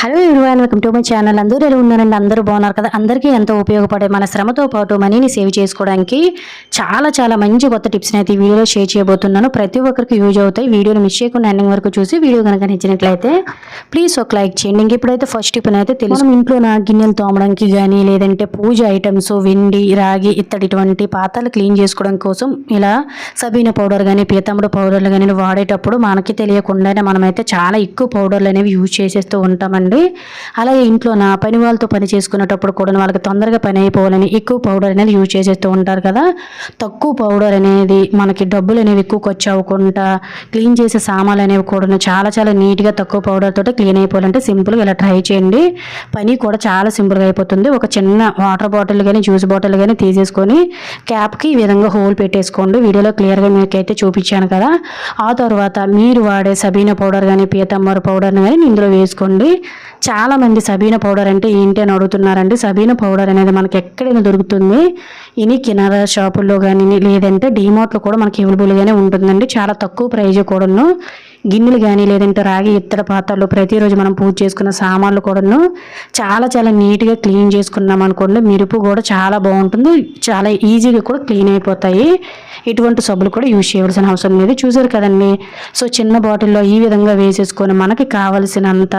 Hello everyone welcome to my channel. అందరూ ఎలా ఉన్నారండి? అందరూ బాగున్నారు కదా? అందరికీ ఎంతో ఉపయోగపడే మన శ్రమతో పాటు మనీని సేవ్ చేసుకోవడానికి చాలా చాలా మంచి కొత్త టిప్స్ని అయితే ఈ వీడియోలో షేర్ చేయబోతున్నాను. ప్రతి ఒక్కరికి యూజ్ అవుతాయి. వీడియోని మిస్ చేయకుండా ఎండింగ్ వరకు చూసి వీడియో కనుక నచ్చినట్లయితే ప్లీజ్ ఒక లైక్ చేయండి. ఇంక ఇప్పుడైతే ఫస్ట్ టిప్ అయితే తెలుసు. ఇంట్లో నా గిన్నెలు తోమడానికి కానీ లేదంటే పూజ ఐటమ్స్ వెండి రాగి ఇత్తడి ఇటువంటి పాత్రలు క్లీన్ చేసుకోవడం కోసం ఇలా సబీన పౌడర్ కానీ పీతాంబడు పౌడర్లు కానీ వాడేటప్పుడు మనకి తెలియకుండానే మనమైతే చాలా ఎక్కువ పౌడర్లు అనేవి యూజ్ చేసేస్తూ ఉంటామండి. అలాగే ఇంట్లో నా పని వాళ్ళతో పని చేసుకునేటప్పుడు కూడా వాళ్ళకి తొందరగా పని అయిపోవాలని ఎక్కువ పౌడర్ అనేది యూజ్ చేసేస్తూ ఉంటారు కదా. తక్కువ పౌడర్ అనేది మనకి డబ్బులు అనేవి ఎక్కువ ఖర్చు అవ్వకుండా క్లీన్ చేసే సామాన్లు అనేవి కూడా చాలా చాలా నీట్గా తక్కువ పౌడర్ తోటి క్లీన్ అయిపోవాలంటే సింపుల్గా ఇలా ట్రై చేయండి. పని కూడా చాలా సింపుల్గా అయిపోతుంది. ఒక చిన్న వాటర్ బాటిల్ కానీ జ్యూస్ బాటిల్ కానీ తీసేసుకొని క్యాప్కి ఈ విధంగా హోల్ పెట్టేసుకోండి. వీడియోలో క్లియర్గా మీకైతే చూపించాను కదా. ఆ తర్వాత మీరు వాడే సబీనా పౌడర్ కానీ పీతమ్మర పౌడర్ని కానీ ఇందులో వేసుకోండి. చాలా మంది సబీనా పౌడర్ అంటే ఏంటి అని అడుగుతున్నారండి. సబీనా పౌడర్ అనేది మనకి ఎక్కడైనా దొరుకుతుంది. ఇని కినారా షాపుల్లో కానీ లేదంటే డీమార్ట్లో కూడా మనకి అవైలబుల్గానే ఉంటుందండి. చాలా తక్కువ ప్రైజ్ కూడాను. గిన్నెలు కానీ లేదంటే రాగి ఇత్తడి పాత్రలు ప్రతిరోజు మనం పూజ చేసుకున్న సామాన్లు కూడాను చాలా చాలా నీట్గా క్లీన్ చేసుకున్నాం అనుకోండి మెరుపు కూడా చాలా బాగుంటుంది చాలా ఈజీగా కూడా క్లీన్ అయిపోతాయి. ఇటువంటి సబ్బులు కూడా యూజ్ చేయవలసిన అవసరం లేదు. చూసారు కదండి? సో చిన్న బాటిల్లో ఈ విధంగా వేసేసుకొని మనకి కావలసినంత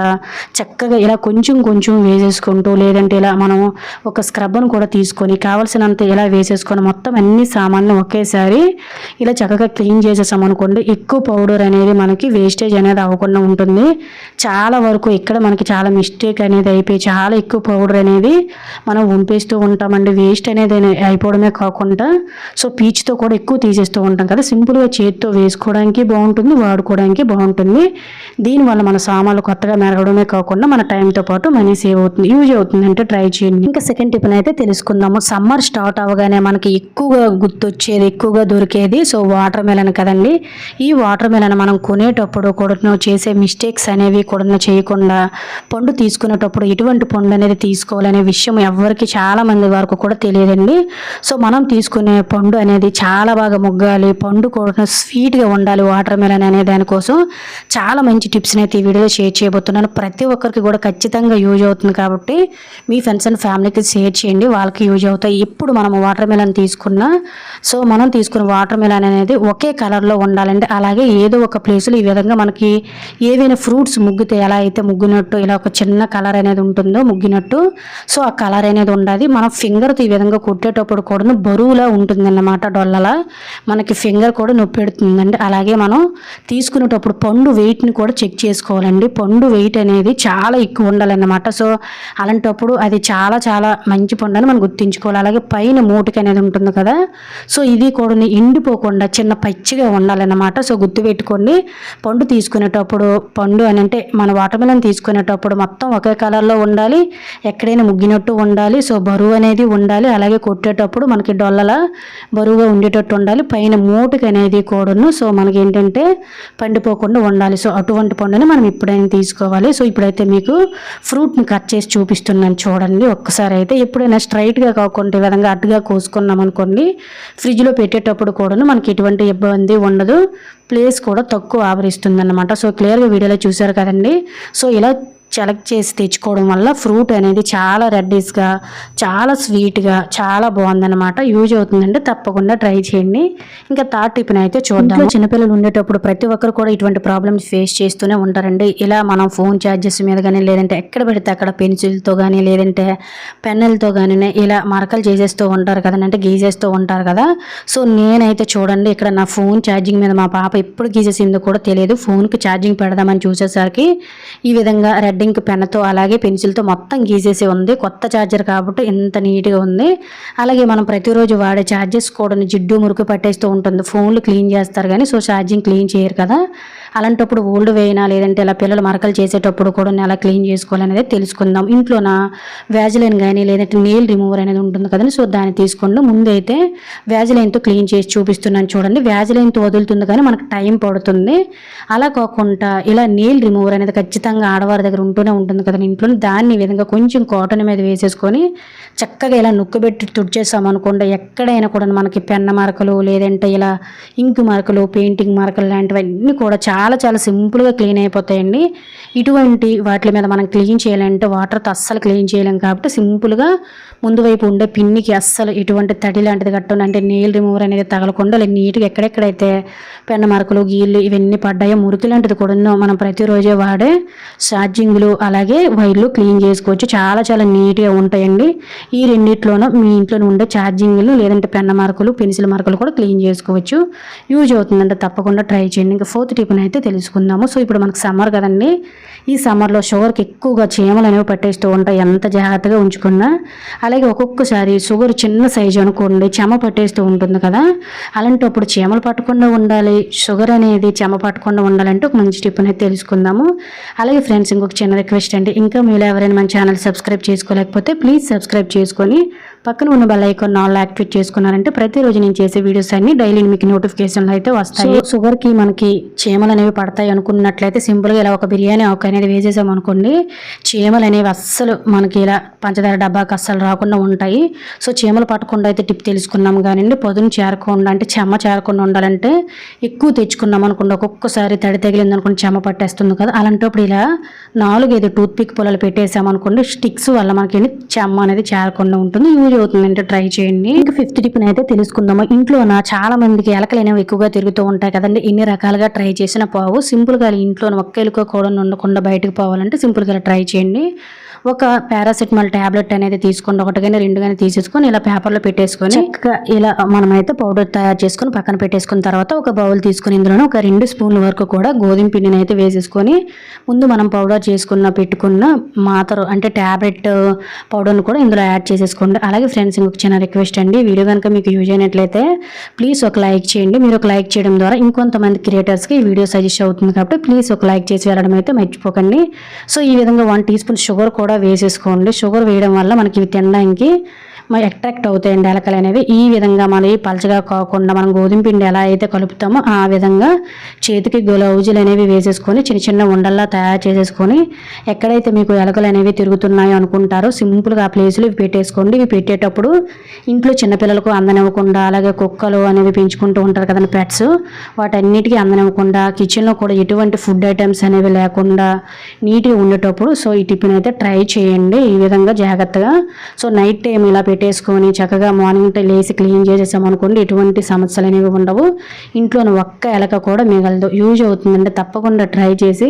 చక్కగా ఇలా కొంచెం కొంచెం వేసేసుకుంటూ లేదంటే ఇలా మనం ఒక స్క్రబ్ను కూడా తీసుకొని కావలసినంత ఇలా వేసేసుకొని మొత్తం అన్ని సామాన్లు ఒకేసారి ఇలా చక్కగా క్లీన్ చేసేసాం అనుకోండి ఎక్కువ పౌడర్ అనేది మనకి వేస్టేజ్ అనేది అవ్వకుండా ఉంటుంది. చాలా వరకు ఇక్కడ మనకి చాలా మిస్టేక్ అనేది అయిపోయి చాలా ఎక్కువ పౌడర్ అనేది మనం ఉంపేస్తూ ఉంటామండి. వేస్ట్ అనేది అయిపోవడమే కాకుండా సో పీచ్తో కూడా ఎక్కువ తీసేస్తూ ఉంటాం కదా. సింపుల్గా చేతితో వేసుకోవడానికి బాగుంటుంది వాడుకోవడానికి బాగుంటుంది. దీనివల్ల మన సామాన్లు కొత్తగా మెరగడమే కాకుండా మన టైంతో పాటు మనీ సేవ్ అవుతుంది యూజ్ అవుతుంది అంటే ట్రై చేయండి. ఇంకా సెకండ్ టిఫిన్ అయితే తెలుసుకుందాము. సమ్మర్ స్టార్ట్ అవ్వగానే మనకి ఎక్కువగా గుర్తొచ్చేది ఎక్కువగా దొరికేది సో వాటర్ మెలన్ కదండి. ఈ వాటర్ మెలన్ మనం కొనేటప్పుడు కూడా చేసే మిస్టేక్స్ అనేవి కూడా చేయకుండా పండు తీసుకునేటప్పుడు ఎటువంటి పండు అనేది తీసుకోవాలనే విషయం ఎవరికి చాలా మంది వరకు కూడా తెలియదండి. సో మనం తీసుకునే పండు అనేది చాలా బాగా ముగ్గాలి. పండు కూడా స్వీట్గా ఉండాలి వాటర్ మెలన్ అనే దానికోసం చాలా మంచి టిప్స్ని అయితే ఈ వీడియోలో షేర్ చేయబోతున్నాను. ప్రతి ఒక్కరికి కూడా ఖచ్చితంగా యూజ్ అవుతుంది కాబట్టి మీ ఫ్రెండ్స్ అండ్ ఫ్యామిలీకి షేర్ చేయండి. వాళ్ళకి యూజ్ అవుతాయి. ఇప్పుడు మనం వాటర్ మెలన్ తీసుకున్నా సో మనం తీసుకున్న వాటర్ మెలన్ అనేది ఒకే కలర్లో ఉండాలండి అలాగే ఏదో ఒక ప్లేస్లో ఇవి విధంగా మనకి ఏవైనా ఫ్రూట్స్ ముగ్గితే ఎలా అయితే ముగ్గినట్టు ఇలా ఒక చిన్న కలర్ అనేది ఉంటుందో ముగ్గినట్టు సో ఆ కలర్ అనేది ఉండాలి మనం ఫింగర్తో ఈ విధంగా కొట్టేటప్పుడు కూడా బరువులా ఉంటుంది అన్నమాట డొల్లలా. మనకి ఫింగర్ కూడా నొప్పి పెడుతుందండి అలాగే మనం తీసుకునేటప్పుడు పండు వెయిట్ని కూడా చెక్ చేసుకోవాలండి. పండు వెయిట్ అనేది చాలా ఎక్కువ ఉండాలన్నమాట. సో అలాంటప్పుడు అది చాలా చాలా మంచి పండు అని మనం గుర్తించుకోవాలి. అలాగే పైన మూటికి అనేది ఉంటుంది కదా సో ఇది కూడా ఎండిపోకుండా చిన్న పచ్చిగా ఉండాలన్నమాట. సో గుర్తుపెట్టుకోండి. పండు తీసుకునేటప్పుడు పండు అని అంటే మన వాటర్మెలన్ తీసుకునేటప్పుడు మొత్తం ఒకే కలర్లో ఉండాలి ఎక్కడైనా ముగ్గినట్టు ఉండాలి సో బరువు అనేది ఉండాలి అలాగే కొట్టేటప్పుడు మనకి డొల్లల బరువుగా ఉండేటట్టు ఉండాలి పైన మూటుకి అనేది కూడాను సో మనకి ఏంటంటే పండిపోకుండా ఉండాలి సో అటువంటి పండుని మనం ఇప్పుడైనా తీసుకోవాలి. సో ఇప్పుడైతే మీకు ఫ్రూట్ని కట్ చేసి చూపిస్తున్నాను చూడండి ఒక్కసారి అయితే ఎప్పుడైనా స్ట్రైట్గా కాకుండా ఈ విధంగా అడ్డుగా కోసుకున్నాం అనుకోండి ఫ్రిడ్జ్లో పెట్టేటప్పుడు కూడాను మనకి ఎటువంటి ఇబ్బంది ఉండదు. ప్లేస్ కూడా తక్కువ ఆవరిస్తుంది అనమాట సో క్లియర్గా వీడియోలో చూసారు కదండి. సో ఇలా సెలెక్ట్ చేసి తెచ్చుకోవడం వల్ల ఫ్రూట్ అనేది చాలా రెడ్డిష్గా చాలా స్వీట్గా చాలా బాగుందన్నమాట. యూజ్ అవుతుందంటే తప్పకుండా ట్రై చేయండి. ఇంకా థర్డ్ టిప్ని అయితే చూద్దాం చిన్నపిల్లలు ఉండేటప్పుడు ప్రతి ఒక్కరు కూడా ఇటువంటి ప్రాబ్లమ్స్ ఫేస్ చేస్తూనే ఉంటారండి. ఇలా మనం ఫోన్ ఛార్జెస్ మీద కానీ లేదంటే ఎక్కడ పెడితే అక్కడ పెన్సిల్తో కానీ లేదంటే పెన్నులతో కానీ ఇలా మరకలు చేసేస్తూ ఉంటారు కదా అంటే గీసేస్తూ ఉంటారు కదా. సో నేనైతే చూడండి ఇక్కడ నా ఫోన్ ఛార్జింగ్ మీద మా పాప ఎప్పుడు గీసేసిందో కూడా తెలియదు. ఫోన్కి ఛార్జింగ్ పెడదామని చూసేసరికి ఈ విధంగా రెడ్ ఇంక్ పెన్తో అలాగే పెన్సిల్తో మొత్తం గీసేసి ఉంది. కొత్త ఛార్జర్ కాబట్టి ఇంత నీట్గా ఉంది. అలాగే మనం ప్రతిరోజు వాడే ఛార్జెస్ కూడా జిడ్డు మురుకు పట్టేస్తూ ఉంటుంది. ఫోన్లు క్లీన్ చేస్తారు కానీ సో ఛార్జింగ్ క్లీన్ చేయరు కదా. అలాంటప్పుడు ఓల్డ్ వేయినా లేదంటే ఇలా పిల్లలు మరకలు చేసేటప్పుడు కూడా ఎలా క్లీన్ చేసుకోవాలనేది తెలుసుకుందాం. ఇంట్లోన వ్యాజిలైన్ కానీ లేదంటే నీల్ రిమూవర్ అనేది ఉంటుంది కదండి సో దాన్ని తీసుకోండి. ముందైతే వ్యాజిలైన్తో క్లీన్ చేసి చూపిస్తున్నాను చూడండి. వ్యాజిలైన్తో వదులుతుంది కానీ మనకు టైం పడుతుంది. అలా కాకుండా ఇలా నీల్ రిమూవర్ అనేది ఖచ్చితంగా ఆడవారి దగ్గర ఉంటూనే ఉంటుంది కదండి ఇంట్లో దాన్ని విధంగా కొంచెం కాటన్ మీద వేసేసుకొని చక్కగా ఇలా నొక్కుబెట్టి తుడిచేసాం అనుకోండి ఎక్కడైనా కూడా మనకి పెన్న మరకలు లేదంటే ఇలా ఇంకు మరకలు పెయింటింగ్ మరకలు లాంటివన్నీ కూడా చాలా చాలా చాలా సింపుల్గా క్లీన్ అయిపోతాయండి. ఇటువంటి వాటి మీద మనం క్లీన్ చేయాలంటే వాటర్తో అస్సలు క్లీన్ చేయలేం కాబట్టి సింపుల్గా ముందు వైపు ఉండే పిన్నికి అస్సలు ఎటువంటి తడి లాంటిది కట్టడం అంటే నెయిల్ రిమూవర్ అనేది తగలకుండా నీట్గా ఎక్కడెక్కడైతే పెన్న మరకలు గీళ్ళు ఇవన్నీ పడ్డాయో మురికి లాంటిది కూడా మనం ప్రతిరోజే వాడే ఛార్జింగ్లు అలాగే వైర్లు క్లీన్ చేసుకోవచ్చు. చాలా చాలా నీట్గా ఉంటాయండి. ఈ రెండిట్లోనూ మీ ఇంట్లో ఉండే ఛార్జింగ్లు లేదంటే పెన్న మార్కులు పెన్సిల్ మార్కులు కూడా క్లీన్ చేసుకోవచ్చు. యూజ్ అవుతుందంటే తప్పకుండా ట్రై చేయండి. ఇంకా ఫోర్త్ టిప్ని అయితే తెలుసుకుందాము. సో ఇప్పుడు మనకు సమ్మర్ కదండి. ఈ సమ్మర్లో షుగర్కి ఎక్కువగా చీమలు అనేవి పట్టేస్తూ ఉంటాయి. ఎంత జాగ్రత్తగా ఉంచుకున్నా అలాగే ఒక్కొక్కసారి షుగర్ చిన్న సైజు అనుకోండి చెమ పట్టేస్తూ ఉంటుంది కదా. అలాంటప్పుడు చీమలు పట్టకుండా ఉండాలి. షుగర్ అనేది చెమ పట్టకుండా ఉండాలంటే ఒక మంచి టిప్ అనేది తెలుసుకుందాము. అలాగే ఫ్రెండ్స్ ఇంకొక చిన్న రిక్వెస్ట్ అండి. ఇంకా మీరు ఎవరైనా మన ఛానల్ సబ్స్క్రైబ్ చేసుకోలేకపోతే ప్లీజ్ సబ్స్క్రైబ్ చేసుకొని పక్కన ఉన్న బెల్ ఐకాన్ ఆల్ యాక్టివేట్ చేసుకున్నారంటే ప్రతిరోజు నేను చేసే వీడియోస్ అన్ని డైలీ మీకు నోటిఫికేషన్లు అయితే వస్తాయి. షుగర్కి మనకి చీమలు అనేవి పడతాయి అనుకున్నట్లయితే సింపుల్గా ఇలా ఒక బిర్యానీ ఆకు అనేది వేసేసాం అనుకోండి చీమలు అనేవి అస్సలు మనకి ఇలా పంచదార డబ్బాకి అస్సలు రాకుండా ఉంటాయి. సో చీమలు పట్టకుండా అయితే టిప్ తెలుసుకున్నాం కానివ్వండి పొదును చేరకుండా అంటే చెమ్మ చేరకుండా ఉండాలంటే ఎక్కువ తెచ్చుకున్నాం అనుకోండి ఒక్కొక్కసారి తడి తగిలింది అనుకోండి చెమ్మ పట్టేస్తుంది కదా. అలాంటప్పుడు ఇలా నాలుగైదు టూత్ పిక్ పొలాలు పెట్టేసాం అనుకోండి స్టిక్స్ వల్ల మనకి చెమ్మ అనేది చేరకుండా ఉంటుంది. యూజ్ అవుతుందంటే ట్రై చేయండి. ఇంకా ఫిఫ్త్ టిప్ని అయితే తెలుసుకుందాము. ఇంట్లో నా చాలా మందికి ఎలకలు అనేవి ఎక్కువగా తిరుగుతూ ఉంటాయి కదండి. ఇన్ని రకాలుగా ట్రై చేసిన పోవు. సింపుల్గా ఇంట్లో ఒక్క ఎలుక కూడా ఉండకుండా బయటకు పోవాలంటే సింపుల్గా ట్రై చేయండి. ఒక పారాసిటమాల్ ట్యాబ్లెట్ అనేది తీసుకోండి. ఒకటి కానీ రెండు కానీ తీసేసుకొని ఇలా పేపర్లో పెట్టేసుకొని చక్కగా ఇలా మనమైతే పౌడర్ తయారు చేసుకొని పక్కన పెట్టేసుకున్న తర్వాత ఒక బౌల్ తీసుకుని ఇందులో ఒక రెండు స్పూన్ల వరకు కూడా గోధుమ పిండిని అయితే వేసేసుకొని ముందు మనం పౌడర్ చేసుకున్న పెట్టుకున్న మాతరు అంటే ట్యాబ్లెట్ పౌడర్ని కూడా ఇందులో యాడ్ చేసేసుకోండి. అలాగే ఫ్రెండ్స్ ఇంకొక చిన్న రిక్వెస్ట్ అండి. వీడియో కనుక మీకు యూజ్ అయినట్లయితే ప్లీజ్ ఒక లైక్ చేయండి. మీరు ఒక లైక్ చేయడం ద్వారా ఇంకొంతమంది క్రియేటర్స్కి ఈ వీడియో సజెస్ట్ అవుతుంది కాబట్టి ప్లీజ్ ఒక లైక్ చేసి వెళ్ళడం అయితే మర్చిపోకండి. సో ఈ విధంగా వన్ టీ స్పూన్ షుగర్ కూడా వేసేసుకోండి. షుగర్ వేయడం వల్ల మనకి ఇవి తినడానికి అట్రాక్ట్ అవుతాయండి ఎలకలు అనేవి. ఈ విధంగా మనం పలచగా కాకుండా మనం గోధుమ పిండి ఎలా అయితే కలుపుతామో ఆ విధంగా చేతికి గ్లౌజులు అనేవి వేసేసుకొని చిన్న చిన్న ఉండల్లా తయారు చేసేసుకొని ఎక్కడైతే మీకు ఎలకలు అనేవి తిరుగుతున్నాయో అనుకుంటారో సింపుల్గా ఆ ప్లేస్లో ఇవి పెట్టేసుకోండి. ఇవి పెట్టేటప్పుడు ఇంట్లో చిన్నపిల్లలకు అందనివ్వకుండా అలాగే కుక్కలు అనేవి పెంచుకుంటూ ఉంటారు కదండి పెట్స్ వాటన్నిటికీ అందనివ్వకుండా కిచెన్లో కూడా ఎటువంటి ఫుడ్ ఐటమ్స్ అనేవి లేకుండా నీట్గా ఉండేటప్పుడు సో ఈ టిఫిన్ అయితే ట్రై చేయండి. ఈ విధంగా జాగ్రత్తగా. సో నైట్ టైం ఇలా పెట్టేసుకొని చక్కగా మార్నింగ్ లేచి క్లీన్ చేసేసాం అనుకోండి ఎటువంటి సమస్యలు అనేవి ఉండవు. ఇంట్లోని ఒక్క ఎలక కూడా మిగలదు. యూజ్ అవుతుందంటే తప్పకుండా ట్రై చేసి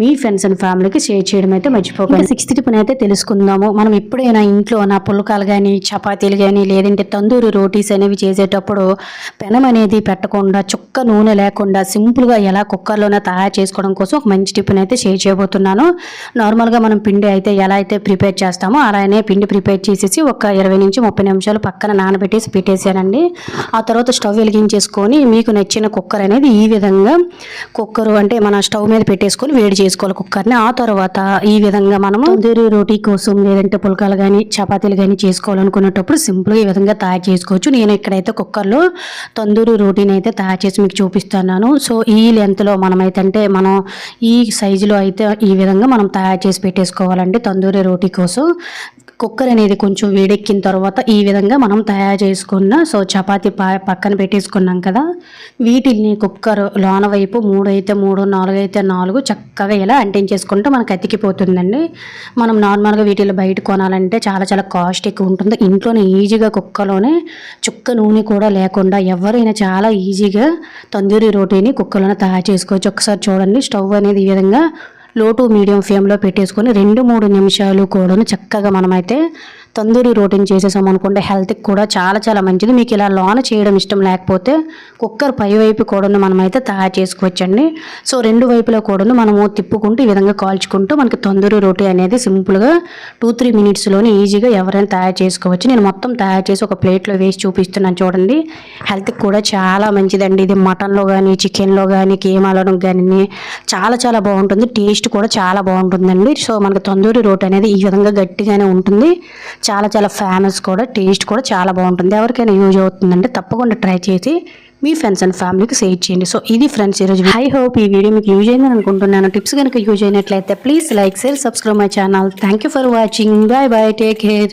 మీ ఫ్రెండ్స్ అండ్ ఫ్యామిలీకి షేర్ చేయడం అయితే మర్చిపోకండి. సిక్స్త్ టిఫిన్ అయితే తెలుసుకుందాము. మనం ఎప్పుడైనా ఇంట్లో నా పుల్కాలు కానీ చపాతీలు కానీ లేదంటే తందూరి రోటీస్ అనేవి చేసేటప్పుడు పెనం అనేది పెట్టకుండా చుక్క నూనె లేకుండా సింపుల్గా ఎలా కుక్కర్లోనే తయారు చేసుకోవడం కోసం ఒక మంచి టిఫిన్ అయితే షేర్ చేయబోతున్నాను. నార్మల్గా మనం పిండి అయితే ఎలా అయితే ప్రిపేర్ చేస్తామో అలానే పిండి ప్రిపేర్ చేసేసి ఒక ఇరవై నుంచి ముప్పై నిమిషాలు పక్కన నానబెట్టేసి పెట్టేసానండి ఆ తర్వాత స్టవ్ వెలిగించేసుకొని మీకు నచ్చిన కుక్కర్ అనేది ఈ విధంగా కుక్కర్ అంటే మన స్టవ్ మీద పెట్టేసుకొని వేడి చేసుకోవాలి కుక్కర్ని. ఆ తర్వాత ఈ విధంగా మనము తందూరి రోటీ కోసం లేదంటే పుల్కాలు కానీ చపాతీలు కానీ చేసుకోవాలనుకునేటప్పుడు సింపుల్గా ఈ విధంగా తయారు చేసుకోవచ్చు. నేను ఇక్కడైతే కుక్కర్లో తందూరి రోటీని అయితే తయారు చేసి మీకు చూపిస్తున్నాను. సో ఈ లెంత్లో మనమైతే అంటే మనం ఈ సైజులో అయితే ఈ విధంగా మనం తయారు చేసి పెట్టేసుకోవాలండి తందూరి రోటీ కోసం. కుక్కర్ అనేది కొంచెం వేడెక్కిన తర్వాత ఈ విధంగా మనం తయారు చేసుకున్న సో చపాతీ పక్కన పెట్టేసుకున్నాం కదా. వీటిని కుక్కర్ లోన వైపు మూడు అయితే మూడు నాలుగు అయితే నాలుగు చక్కగా ఇలా అంటించేసుకుంటే మనకు అతికిపోతుందండి. మనం నార్మల్గా వీటిలో బయట కొనాలంటే చాలా చాలా కాస్ట్ ఎక్కువ ఉంటుంది. ఇంట్లోనే ఈజీగా కుక్కలోనే చుక్క నూనె కూడా లేకుండా ఎవరైనా చాలా ఈజీగా తందూరి రోటీని కుక్కలోనే తయారు చేసుకోవచ్చు. ఒకసారి చూడండి స్టవ్ అనేది ఈ విధంగా లో టు మీడియం ఫ్లేమ్లో పెట్టేసుకొని రెండు మూడు నిమిషాలు కూడా చక్కగా మనమైతే తందూరి రోటీని చేసేసాం అనుకుంటే హెల్త్కి కూడా చాలా చాలా మంచిది. మీకు ఇలా లోన చేయడం ఇష్టం లేకపోతే కుక్కర్ పై వైపు కూడాను మనమైతే తయారు చేసుకోవచ్చండి. సో రెండు వైపులో కూడాను మనము తిప్పుకుంటూ ఈ విధంగా కాల్చుకుంటూ మనకి తందూరి రోటీ అనేది సింపుల్గా టూ త్రీ మినిట్స్లోనే ఈజీగా ఎవరైనా తయారు చేసుకోవచ్చు. నేను మొత్తం తయారు చేసి ఒక ప్లేట్లో వేసి చూపిస్తున్నాను చూడండి. హెల్త్కి కూడా చాలా మంచిదండి. ఇది మటన్లో కానీ చికెన్లో కానీ కీమాలో కానీ చాలా చాలా బాగుంటుంది. టేస్ట్ కూడా చాలా బాగుంటుందండి. సో మనకి తందూరి రోటీ అనేది ఈ విధంగా గట్టిగానే ఉంటుంది. చాలా చాలా ఫేమస్ కూడా టేస్ట్ కూడా చాలా బాగుంటుంది. ఎవరికైనా యూజ్ అవుతుందంటే తప్పకుండా ట్రై చేసి మీ ఫ్రెండ్స్ అండ్ ఫ్యామిలీకి షేర్ చేయండి. సో ఇది ఫ్రెండ్స్ ఈరోజు ఐ హోప్ ఈ వీడియో మీకు యూజ్ అయిందని అనుకుంటున్నాను. టిప్స్ కనుక యూజ్ అయినట్లయితే please like share subscribe my channel thank you for watching bye bye take care